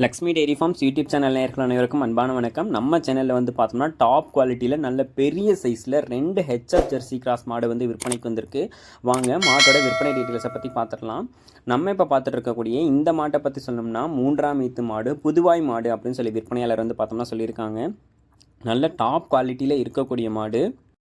Lakshmi dairy farms YouTube channel நேர்கள் அனைவருக்கும் அன்பான வணக்கம். நம்ம சேனலில் வந்து பார்த்தோம்னா டாப் குவாலிட்டியில் நல்ல பெரிய சைஸில் ரெண்டு ஹெச்எஃப் ஜெர்சி கிராஸ் மாடு வந்து விற்பனைக்கு வந்திருக்கு. வாங்க மாட்டோட விற்பனை டீட்டெயில்ஸை பற்றி பார்த்துடலாம். நம்ம இப்போ பார்த்துட்டு இருக்கக்கூடிய இந்த மாட்டை பற்றி சொன்னோம்னா மூன்றாம் ஈத்து மாடு புதுவாய் மாடு அப்படின்னு சொல்லி விற்பனையாளர் வந்து பார்த்தோம்னா சொல்லியிருக்காங்க. நல்ல டாப் குவாலிட்டியில் இருக்கக்கூடிய மாடு.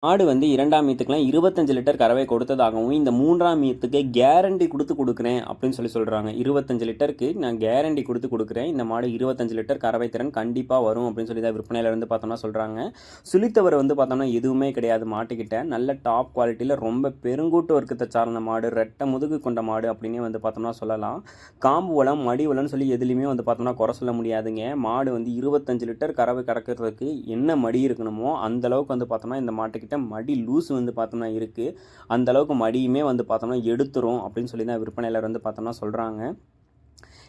மாடு வந்து இரண்டாம் ஈத்துக்கெலாம் இருபத்தஞ்சு லிட்டர் கறவை கொடுத்ததாகவும் இந்த மூன்றாம் ஈத்துக்கு கேரண்டி கொடுத்து கொடுக்குறேன் அப்படின்னு சொல்லி சொல்கிறாங்க இருபத்தஞ்சு லிட்டருக்கு நான் கேரண்டி கொடுத்து கொடுக்குறேன். இந்த மாடு இருபத்தஞ்சு லிட்டர் கறவை திறன் கண்டிப்பாக வரும் அப்படின்னு சொல்லி தான் விற்பனையில் வந்து பார்த்தோம்னா சொல்கிறாங்க சுழித்தவர் வந்து பார்த்தோம்னா எதுவுமே கிடையாது மாட்டுக்கிட்ட. நல்ல டாப் குவாலிட்டியில் ரொம்ப பெருங்கூட்டு வர்க்கத்தை சார்ந்த மாடு ரெட்டை முதுகு கொண்ட மாடு அப்படின்னே வந்து பார்த்தோம்னா சொல்லலாம். காம்பு வளம் மடி வளம்னு சொல்லி எதுலேயுமே வந்து பார்த்தோம்னா குறை சொல்ல முடியாதுங்க. மாடு வந்து இருபத்தஞ்சு லிட்டர் கறவை கறக்கிறதுக்கு என்ன மடி இருக்கணுமோ அந்த அளவுக்கு வந்து பார்த்தோம்னா இந்த மாட்டுக்கு கிட்ட மடி லூஸ் வந்து பார்த்தோம்னா இருக்குது அந்த அளவுக்கு மடியுமே வந்து பார்த்தோம்னா எடுத்துரும் அப்படின்னு சொல்லி தான் விற்பனையாளர் வந்து பார்த்தோம்னா சொல்கிறாங்க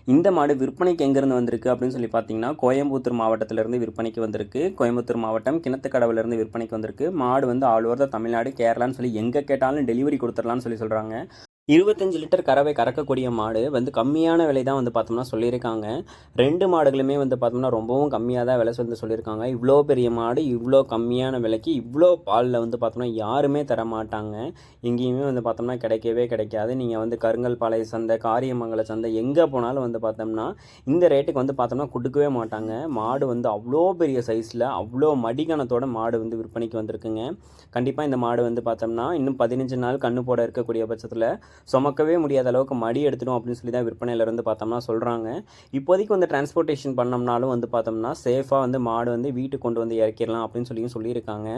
இந்த மாடு விற்பனைக்கு எங்கேருந்து வந்திருக்கு அப்படின்னு சொல்லி பார்த்தீங்கன்னா கோயம்புத்தூர் மாவட்டத்திலேருந்து விற்பனைக்கு வந்திருக்கு. கோயம்புத்தூர் மாவட்டம் கிணத்துக்கடவுலேருந்து விற்பனைக்கு வந்திருக்கு. மாடு வந்து ஆல் ஓவர் த தமிழ்நாடு கேரளான்னு சொல்லி எங்கே கேட்டாலும் டெலிவரி கொடுத்துடலாம்னு சொல்லி சொல்கிறாங்க இருபத்தஞ்சு லிட்டர் கறவை கறக்கக்கூடிய மாடு வந்து கம்மியான விலை தான் வந்து பார்த்தோம்னா சொல்லியிருக்காங்க. ரெண்டு மாடுகளுமே வந்து பார்த்தோம்னா ரொம்பவும் கம்மியாக தான் விலை வந்து சொல்லியிருக்காங்க. இவ்வளோ பெரிய மாடு இவ்வளோ கம்மியான விலைக்கு இவ்வளோ பாலில் வந்து பார்த்தோம்னா யாருமே தர மாட்டாங்க. எங்கேயுமே வந்து பார்த்தோம்னா கிடைக்கவே கிடைக்காது. நீங்கள் வந்து கருங்கல் பாளைய சந்தை காரியமங்கல சந்தை எங்கே போனாலும் வந்து பார்த்தோம்னா இந்த ரேட்டுக்கு வந்து பார்த்தோம்னா கொடுக்கவே மாட்டாங்க. மாடு வந்து அவ்வளோ பெரிய சைஸில் அவ்வளோ மடிகணத்தோட மாடு வந்து விற்பனைக்கு வந்திருக்குங்க. கண்டிப்பாக இந்த மாடு வந்து பார்த்தோம்னா இன்னும் பதினஞ்சு நாள் கண்ணு போட இருக்கக்கூடிய பட்சத்தில் சுமக்கவே முடியாத அளவுக்கு மடி எடுத்துடும் அப்படின்னு சொல்லி தான் விற்பனையிலேருந்து பார்த்தோம்னா சொல்கிறாங்க இப்போதைக்கு வந்து டிரான்ஸ்போர்ட்டேஷன் பண்ணோம்னாலும் வந்து பார்த்தோம்னா சேஃபாக வந்து மாடு வந்து வீட்டுக்கு கொண்டு வந்து இறக்கிடலாம் அப்படின்னு சொல்லியும் சொல்லியிருக்காங்க.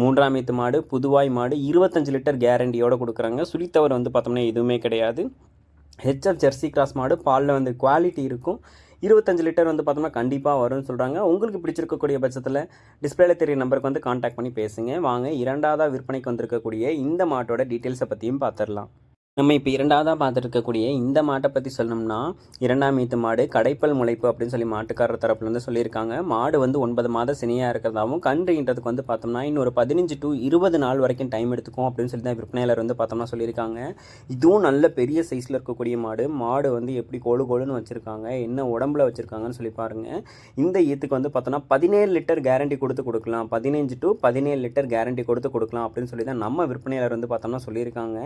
மூன்றாம் ஈத்து மாடு புதுவாய் மாடு இருபத்தஞ்சு லிட்டர் கேரண்டியோடு கொடுக்குறாங்க. சுழித்தவர் வந்து பார்த்தோம்னா எதுவுமே கிடையாது. ஹெச்எஃப் ஜெர்சி கிராஸ் மாடு பாலில் வந்து குவாலிட்டி இருக்கும். இருபத்தஞ்சு லிட்டர் வந்து பார்த்தோம்னா கண்டிப்பாக வரும்னு சொல்கிறாங்க உங்களுக்கு பிடிச்சிருக்கக்கூடிய பட்சத்தில் டிஸ்பிளேல தெரிய நம்பருக்கு வந்து காண்டாக்ட் பண்ணி பேசுங்க. வாங்க இரண்டாவதாக விற்பனைக்கு வந்திருக்கக்கூடிய இந்த மாட்டோட டீட்டெயில்ஸை பற்றியும் பார்த்துடலாம் நம்ம இப்போ இரண்டாவதாக பார்த்துட்டு இருக்கக்கூடிய இந்த மாட்டை பற்றி சொல்லணும்னா இரண்டாம் ஈத்து மாடு கடைப்பல் முளைப்பு அப்படின்னு சொல்லி மாட்டுக்காரர் தரப்புல இருந்து சொல்லியிருக்காங்க. மாடு வந்து ஒன்பது மாத சினியாக இருக்கிறதாவும் கன்றுன்றதுக்கு வந்து பார்த்தோம்னா இன்னொரு பதினஞ்சு டு இருபது நாள் வரைக்கும் டைம் எடுத்துக்கும் அப்படின்னு சொல்லி தான் விற்பனையாளர் வந்து பார்த்தோம்னா சொல்லியிருக்காங்க. இதுவும் நல்ல பெரிய சைஸில் இருக்கக்கூடிய மாடு. மாடு வந்து எப்படி கோழு கோழுன்னு வச்சுருக்காங்க என்ன உடம்புல வச்சுருக்காங்கன்னு சொல்லி பாருங்கள் இந்த ஈத்துக்கு வந்து பார்த்தோம்னா பதினேழு லிட்டர் கேரண்டி கொடுத்து கொடுக்கலாம். பதினஞ்சு டு பதினேழு லிட்டர் கேரண்டி கொடுத்து கொடுக்கலாம் அப்படின்னு சொல்லி தான் நம்ம விற்பனையாளர் வந்து பார்த்தோம்னா சொல்லியிருக்காங்க.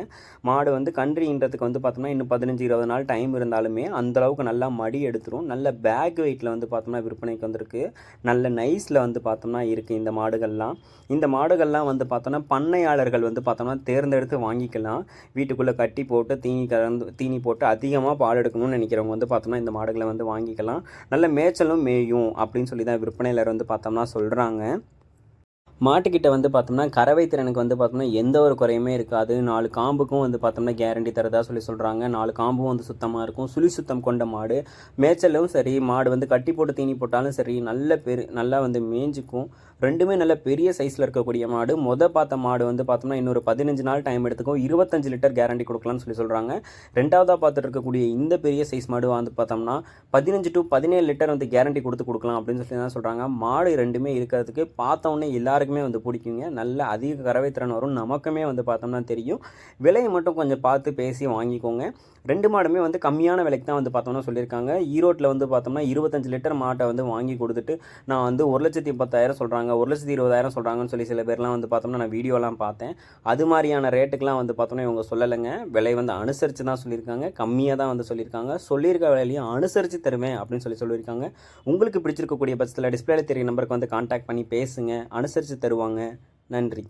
மாடு வந்து கன்றுன்றதுக்கு வந்து பார்த்தோம்னா இன்னும் பதினஞ்சு இருபது நாள் டைம் இருந்தாலுமே அந்தளவுக்கு நல்லா மடி எடுத்துரும். நல்ல பேக் வெயிட்டில் வந்து பார்த்தோம்னா விற்பனைக்கு வந்திருக்கு. நல்ல நைஸில் வந்து பார்த்தோம்னா இருக்குது இந்த மாடுகள்லாம். இந்த மாடுகள்லாம் வந்து பார்த்தோம்னா பண்ணையாளர்கள் வந்து பார்த்தோம்னா தேர்ந்தெடுத்து வாங்கிக்கலாம். வீட்டுக்குள்ளே கட்டி போட்டு தீனி கலந்து தீனி போட்டு அதிகமாக பால் எடுக்கணும்னு நினைக்கிறவங்க வந்து பார்த்தோம்னா இந்த மாடுகளை வந்து வாங்கிக்கலாம். நல்ல மேய்ச்சலும் மேயும் அப்படின்னு சொல்லி தான் விற்பனையாளர் வந்து பார்த்தோம்னா சொல்கிறாங்க மாட்டுக்கிட்ட வந்து பார்த்தோம்னா கறவை திறனுக்கு வந்து பார்த்தோம்னா எந்த ஒரு குறையுமே இருக்காது. நாலு காம்புக்கும் வந்து பார்த்தோம்னா கேரண்டி தரதா சொல்லி சொல்கிறாங்க நாலு காம்பும் வந்து சுத்தமாக இருக்கும். சுழி சுத்தம் கொண்ட மாடு. மேய்ச்சலும் சரி மாடு வந்து கட்டி போட்டு தீனி போட்டாலும் சரி நல்ல பெரு நல்லா வந்து மேய்ஞ்சிக்கும். ரெண்டுமே நல்ல பெரிய சைஸில் இருக்கக்கூடிய மாடு. மொதல் பார்த்த மாடு வந்து பார்த்தோம்னா இன்னொரு பதினஞ்சு நாள் டைம் எடுத்துக்கும் இருபத்தஞ்சு லிட்டர் கேரண்டி கொடுக்கலாம்னு சொல்லி சொல்கிறாங்க ரெண்டாவதாக பார்த்துட்டு இருக்கக்கூடிய இந்த பெரிய சைஸ் மாடு வந்து பார்த்தோம்னா பதினஞ்சு டு பதினேழு லிட்டர் வந்து கேரண்டி கொடுத்து கொடுக்கலாம் அப்படின்னு சொல்லி தான் சொல்கிறாங்க மாடு ரெண்டுமே இருக்கிறதுக்கு பார்த்தோன்னே எல்லாருக்கும் வந்து பிடிக்குங்க. நல்ல அதிக கறவை திறன் வரும். நமக்குமே வந்து பார்த்தோம்னா தெரியும். விலையை மட்டும் கொஞ்சம் பார்த்து பேசி வாங்கிக்கோங்க. ரெண்டு மாடுமே வந்து கம்மியான விலைக்கு தான் வந்து பார்த்தோம்னா சொல்லியிருக்காங்க. ஈரோட்டில் வந்து பார்த்தோம்னா இருபத்தஞ்சு லிட்டர் மாட்டை வந்து வாங்கி கொடுத்துட்டு நான் வந்து ஒரு லட்சத்தி பத்தாயிரம் சொல்கிறாங்க ஒரு லட்சத்தி இருபதாயிரம் சொல்கிறாங்கன்னு சொல்லி சில பேர்லாம் வந்து பார்த்தோம்னா நான் வீடியோலாம் பார்த்தேன். அது மாதிரியான ரேட்டுக்கெலாம் வந்து பார்த்தோம்னா இவங்க சொல்லலைங்க. விலை வந்து அனுசரித்து தான் சொல்லியிருக்காங்க. கம்மியாக தான் வந்து சொல்லியிருக்காங்க. சொல்லியிருக்க விலையிலையும் அனுசரித்து தருவேன் அப்படின்னு சொல்லி சொல்லியிருக்காங்க. உங்களுக்கு பிடிச்சிருக்கக்கூடிய பட்சத்தில் டிஸ்பிளேல தெரிய நம்பருக்கு வந்து காண்டாக்ட் பண்ணி பேசுங்க. அனுசரித்து தருவாங்க. நன்றி.